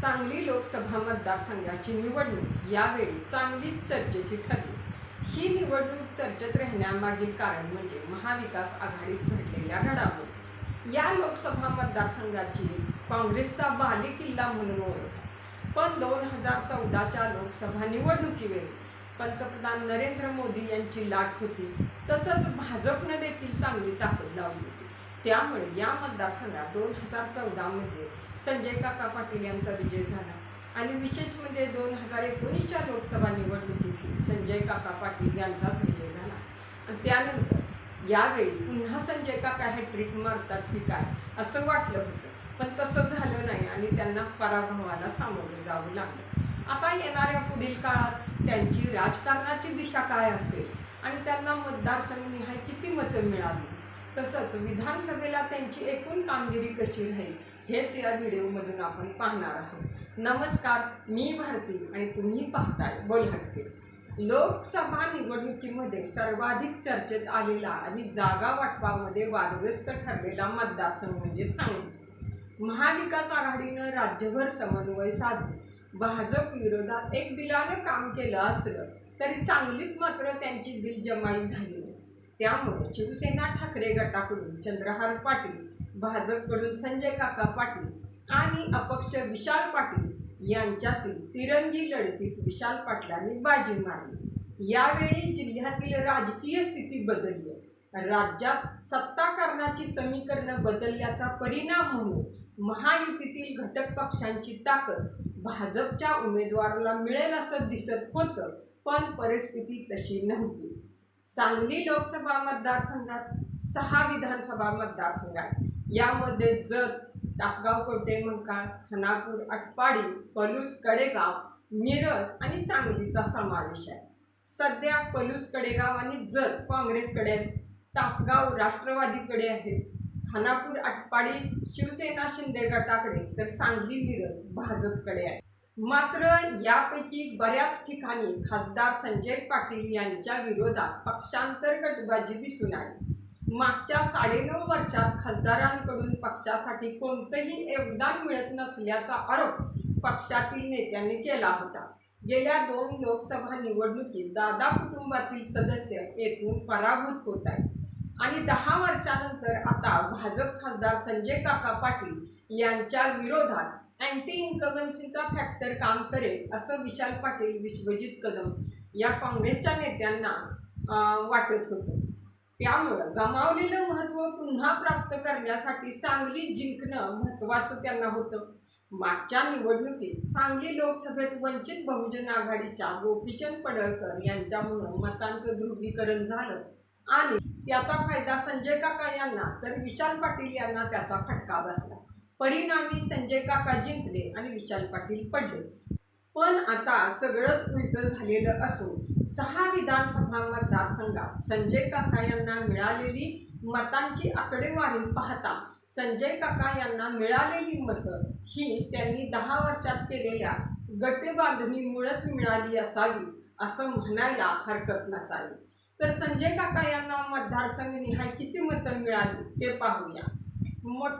सांगली लोकसभा मतदारसंघाची निवडणूक यावेळी चांगलीच चर्चेची ठरली. ही निवडणूक चर्चेत राहण्यामागील कारण म्हणजे महाविकास आघाडीत घडलेल्या घडामोडी. या लोकसभा मतदारसंघाची काँग्रेसचा बालेकिल्ला म्हणून ओळख. पण दोन हजार चौदाच्या लोकसभा निवडणुकीवेळी पंतप्रधान नरेंद्र मोदी यांची लाट होती. तसंच भाजपनं देखील चांगली ताकद लावली होती. त्यामुळे या मतदारसंघात दोन हजार चौदामध्ये संजय काका पाटील यांचा विजय झाला. आणि विशेष म्हणजे दोन हजार एकोणीसच्या लोकसभा निवडणुकीतही संजय काका पाटील यांचाच विजय झाला. आणि त्यानंतर यावेळी पुन्हा संजय काका हॅट्रिक मारतात की काय असं वाटलं होतं. पण तसं झालं नाही आणि त्यांना पराभवाला सामोरं जावं लागलं. आता येणाऱ्या पुढील काळात त्यांची राजकारणाची दिशा काय असेल आणि त्यांना मतदारसंघनिहाय किती मतं मिळाली? तसंच विधानसभेला त्यांची एकूण कामगिरी कशी राहील? हेच या व्हिडिओमधून आपण पाहणार आहोत. नमस्कार मी भारती आणि तुम्ही पाहताय बोलहटके लोकसभा निवडणुकीमध्ये सर्वाधिक चर्चेत आलेला आणि जागा वाटपामध्ये वादग्रस्त ठरलेला मतदारसंघ म्हणजे सांगली. महाविकास आघाडीनं राज्यभर समन्वय साधून भाजप विरोधात एक दिलानं काम केलं असलं तरी सांगलीत मात्र त्यांची दिलजमाई झाली नाही. त्यामुळे शिवसेना ठाकरे गटाकडून चंद्रहार पाटील भाजपकडून संजय काका पाटील आणि अपक्ष विशाल पाटील यांच्यातील तिरंगी लढतीत विशाल पाटलांनी बाजी मारली. यावेळी जिल्ह्यातील राजकीय स्थिती बदलली. राज्यात सत्ताकारणाची समीकरणं बदलल्याचा परिणाम म्हणून महायुतीतील घटक पक्षांची ताकद भाजपच्या उमेदवाराला मिळेल असं दिसत होतं पण परिस्थिती तशी नव्हती. सांगली लोकसभा मतदारसंघात सहा विधानसभा मतदारसंघात यामध्ये जत तासगाव कोटे मंकाळ खानापूर अटपाडी पलूस कडेगाव मिरज आणि सांगलीचा समावेश आहे. सध्या पलूस कडेगाव आणि जत काँग्रेसकडे आहेत. तासगाव राष्ट्रवादीकडे आहे. खानापूर आटपाडी शिवसेना शिंदे गटाकडे तर सांगली मिरज भाजपकडे आहे. मात्र यापैकी बऱ्याच ठिकाणी खासदार संजय पाटील यांच्या विरोधात पक्षांतर गटबाजी दिसून आली. मागच्या साडेनऊ वर्षात खासदारांकडून पक्षासाठी कोणतंही योगदान मिळत नसल्याचा आरोप पक्षातील नेत्यांनी केला होता. गेल्या दोन लोकसभा निवडणुकीत दादा कुटुंबातील सदस्य येथून पराभूत होत आहेत. आणि दहा वर्षानंतर आता भाजप खासदार संजय काका पाटील यांच्या विरोधात अँटी इन्कमन्सीचा फॅक्टर काम करेल असं विशाल पाटील विश्वजित कदम या काँग्रेसच्या नेत्यांना वाटत होतं. त्यामुळं गमावलेलं महत्त्व पुन्हा प्राप्त करण्यासाठी सांगली जिंकणं महत्त्वाचं त्यांना होतं. मागच्या निवडणुकीत सांगली लोकसभेत वंचित बहुजन आघाडीच्या गोपीचंद पडळकर यांच्यामुळं मतांचं ध्रुवीकरण झालं आणि त्याचा फायदा संजय काका यांना तर विशाल पाटील यांना त्याचा फटका बसला. परिणामी संजय काका जिंकले आणि विशाल पाटील पडले. पण आता सगळंच उलट झालेलं असून सहा विधानसभा मतदारसंघात संजय काका यांना मिळालेली मतांची आकडेवारी पाहता संजय काका यांना मिळालेली मतं ही त्यांनी दहा वर्षात केलेल्या गटबांधणीमुळेच मिळाली असावी असं म्हणायला हरकत नसावी. तर संजय काका यांना मतदारसंघ निहाय किती मतं मिळाली ते पाहूया. मग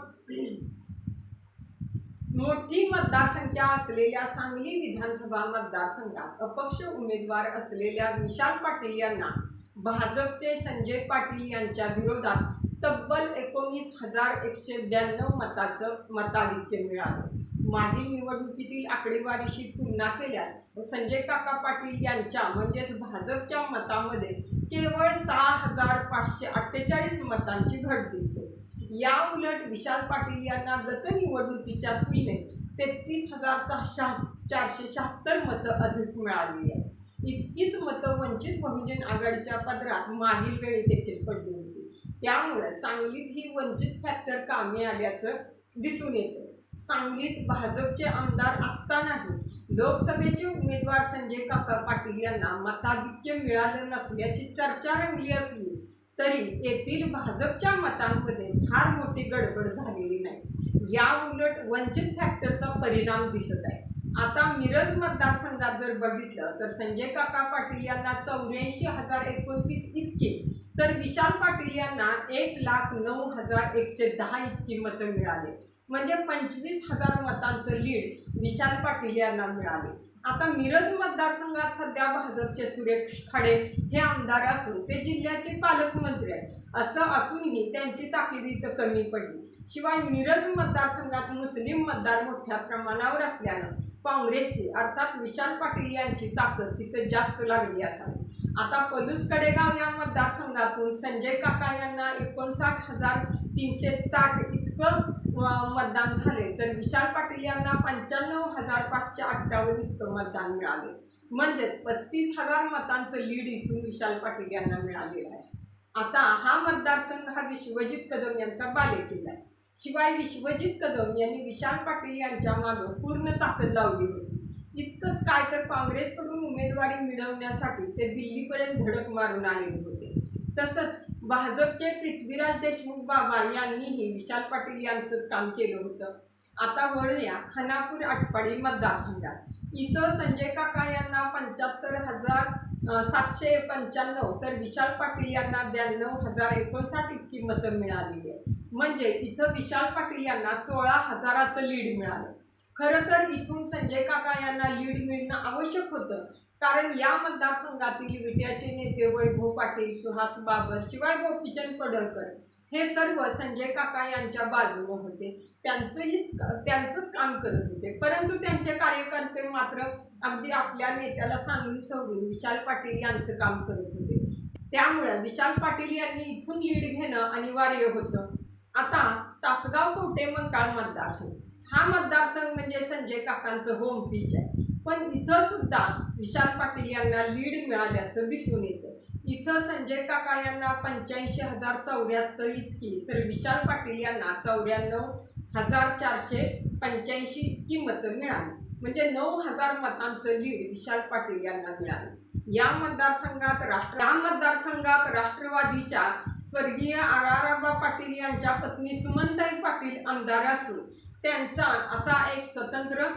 मोठी मतदारसंख्या असलेल्या सांगली विधानसभा मतदारसंघात अपक्ष उमेदवार असलेल्या विशाल पाटील यांना भाजपचे संजय पाटील यांच्या विरोधात तब्बल एकोणीस हजार एकशे ब्याण्णव मताचं मताधिक्य मिळालं. मागील निवडणुकीतील आकडेवारीशी तुलना केल्यास संजय काका पाटील यांच्या म्हणजेच भाजपच्या मतामध्ये केवळ सहा हजार पाचशे अठ्ठेचाळीस मतांची घट दिसते. या उलट विशाल पाटील यांना गत निवडणुकीच्या तुलनेत तेहतीस हजार शहा चारशे शहात्तर मतं अधिक मिळाली आहेत. इतकीच मतं वंचित बहुजन आघाडीच्या पदरात मागील वेळी देखील पडली होती. त्यामुळे सांगलीत ही वंचित फॅक्टर कामी आल्याचं दिसून येतं. सांगलीत भाजपचे आमदार असतानाही लोकसभेचे उमेदवार संजय काका पाटील यांना मताधिक्य मिळालं नसल्याची चर्चा रंगली असली तरी येथील भाजपच्या मतांमध्ये फार मोठी गडबड झालेली नाही. या उलट वंचित फॅक्टरचा परिणाम दिसत आहे. आता मिरज मतदारसंघात जर बघितलं तर संजय काका पाटील यांना चौऱ्याऐंशी हजार एकोणतीस इतके तर विशाल पाटील यांना एक लाख नऊ हजार एकशे दहा इतकी मतं मिळाले. म्हणजे पंचवीस हजार मतांचं लीड विशाल पाटील यांना मिळाले. आता मिरज मतदारसंघात सध्या भाजपचे सुरेश खाडे हे आमदार असून ते जिल्ह्याचे पालकमंत्री आहेत. असं असूनही त्यांची ताकीद इथं कमी पडली. शिवाय मिरज मतदारसंघात मुस्लिम मतदार मोठ्या प्रमाणावर असल्यानं काँग्रेसची अर्थात विशाल पाटील यांची ताकद तिथं जास्त लागली असावी. आता पलूस कडेगाव या मतदारसंघातून संजय काका यांना एकोणसाठ हजार तीनशे साठ इतकं मतदान झाले तर विशाल पाटील यांना पंच्याण्णव हजार पाचशे अठ्ठावन्न इतकं मतदान मिळाले. म्हणजेच पस्तीस हजार मतांचं लीड इथून विशाल पाटील यांना मिळालेलं आहे. आता हा मतदारसंघ हा विश्वजित कदम यांचा बालेकिल्ला आहे. शिवाय विश्वजित कदम यांनी विशाल पाटील यांच्या मागं पूर्ण ताकद लावली होती. इतकंच काय तर काँग्रेसकडून उमेदवारी मिळवण्यासाठी ते दिल्लीपर्यंत धडक मारून आलेले होते. तसंच भाजपचे पृथ्वीराज देशमुख बाबा यांनीही विशाल पाटील यांचंच काम केलं होतं. आता वळूया खानापूर आटपाडी मतदारसंघात. इथं संजय काका यांना पंच्याहत्तर हजार सातशे पंच्याण्णव तर विशाल पाटील यांना ब्याण्णव हजार एकोणसाठ इतकी मतं मिळालेली आहे म्हणजे इथं विशाल पाटील यांना सोळा हजाराचं लीड मिळालं. खरं तर इथून संजय काका यांना लीड मिळणं आवश्यक होतं कारण या मतदारसंघातील विट्याचे नेते वैभव पाटील सुहास बाबर शिवाय गोपीचंद पडळकर हे सर्व संजय काका यांच्या बाजूने होते. त्यांचंहीच त्यांचंच काम करत होते. परंतु त्यांचे कार्यकर्ते मात्र अगदी आपल्या नेत्याला सांगून सवरून विशाल पाटील यांचं काम करत होते. त्यामुळे विशाल पाटील यांनी इथून लीड घेणं अनिवार्य होतं. आता तासगाव कोटे मंकाळ मतदारसंघ. हा मतदारसंघ म्हणजे संजय काकांचं होम पिच आहे. पण इथं सुद्धा विशाल पाटील यांना लीड मिळाल्याचं दिसून येतं इथं संजय काका यांना पंच्याऐंशी हजार चौऱ्याहत्तर इतकी तर विशाल पाटील यांना चौऱ्याण्णव हजार चारशे पंच्याऐंशी इतकी मतं मिळाली. म्हणजे नऊ हजार मतांचं लीड विशाल पाटील यांना मिळालं. या मतदारसंघात राष्ट्र या मतदारसंघात राष्ट्रवादीच्या स्वर्गीय आराराबा पाटील यांच्या पत्नी सुमनताई पाटील आमदार असून त्यांचा असा एक स्वतंत्र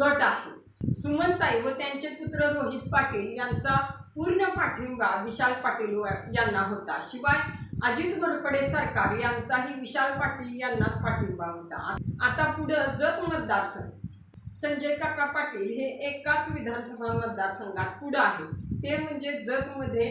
गट आहे. सुमनताई व त्यांचे पुत्र रोहित पाटील यांचा पूर्ण पाठिंबा विशाल पाटील यांना होता. शिवाय अजित घोरपडे सरकार यांचाही विशाल पाटील यांनाच पाठिंबा होता. आता पुढं जत मतदारसंघ. संजय काका पाटील हे एकाच विधानसभा मतदारसंघात पुढं आहे. ते म्हणजे जतमध्ये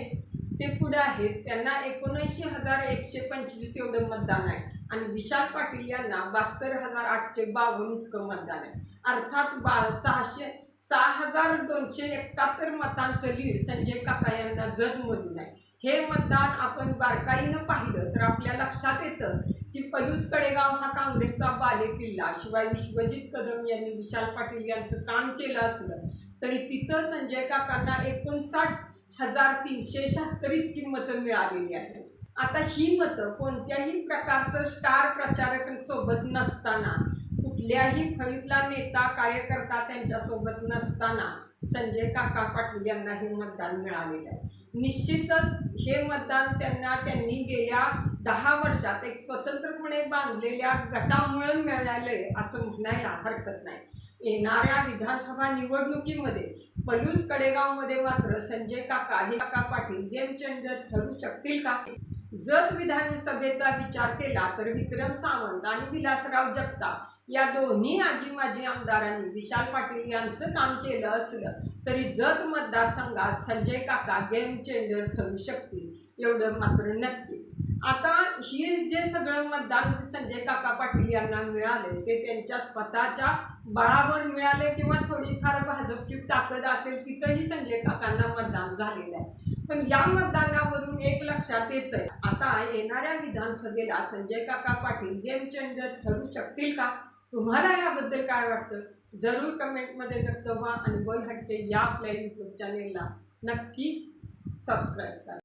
ते पुढे आहेत. त्यांना एकोणऐंशी हजार एकशे पंचवीस एवढं मतदान आहे. आणि विशाल पाटील यांना बहात्तर हजार आठशे बावन्न इतकं मतदान आहे. अर्थात बा सहाशे सहा हजार दोनशे एकाहत्तर मतांचं लीड संजय काका यांना जतमधून आहे. हे मतदान आपण बारकाईनं पाहिलं तर आपल्या लक्षात येतं की पलूस कडेगाव हा काँग्रेसचा बालेकिल्ला. शिवाय विश्वजित कदम यांनी विशाल पाटील यांचं काम केलं असलं तरी तिथं संजय काकांना एकोणसाठ हजार तीनशे शहात्तर इतकी मतं मिळालेली आहेत. आता ही मतं कोणत्याही प्रकारचं स्टार प्रचारक सोबत नसताना कुठल्याही फळीतला नेता कार्यकर्ता त्यांच्यासोबत नसताना संजय काका पाटील यांना हे मतदान मिळालेलं आहे. निश्चितच हे मतदान त्यांना त्यांनी गेल्या दहा वर्षात एक स्वतंत्रपणे बांधलेल्या गटामुळे मिळाले असं म्हणायला हरकत नाही. येणाऱ्या विधानसभा निवडणुकीमध्ये पलूस कडेगावमध्ये मात्र संजय काका हे काका पाटील गेम चेंजर ठरू शकतील का? जत विधानसभेचा विचार केला तर विक्रम सावंत आणि विलासराव जगताप या दोन्ही आजी माजी आमदारांनी विशाल पाटील यांचं काम केलं असलं तरी जत मतदारसंघात संजय काका गेम चेंजर ठरू शकतील एवढं मात्र नक्की. आता हे जे सगळं मतदान संजय काका पाटील यांना मिळाले ते त्यांच्या स्वतःच्या बळावर मिळाले किंवा थोडीफार भाजपची ताकद असेल तिथंही संजय काकांना मतदान झालेलं आहे. पण या मतदानावरून एक लक्षात येतंय आता येणाऱ्या विधानसभेला संजय काका पाटील गेम चेंजर ठरू शकतील का? तुम्हाला याबद्दल काय वाटतं? जरूर कमेंटमध्ये व्यक्त व्हा आणि बोल हटके या आपल्या यूट्यूब चॅनेलला नक्की सबस्क्राईब करा.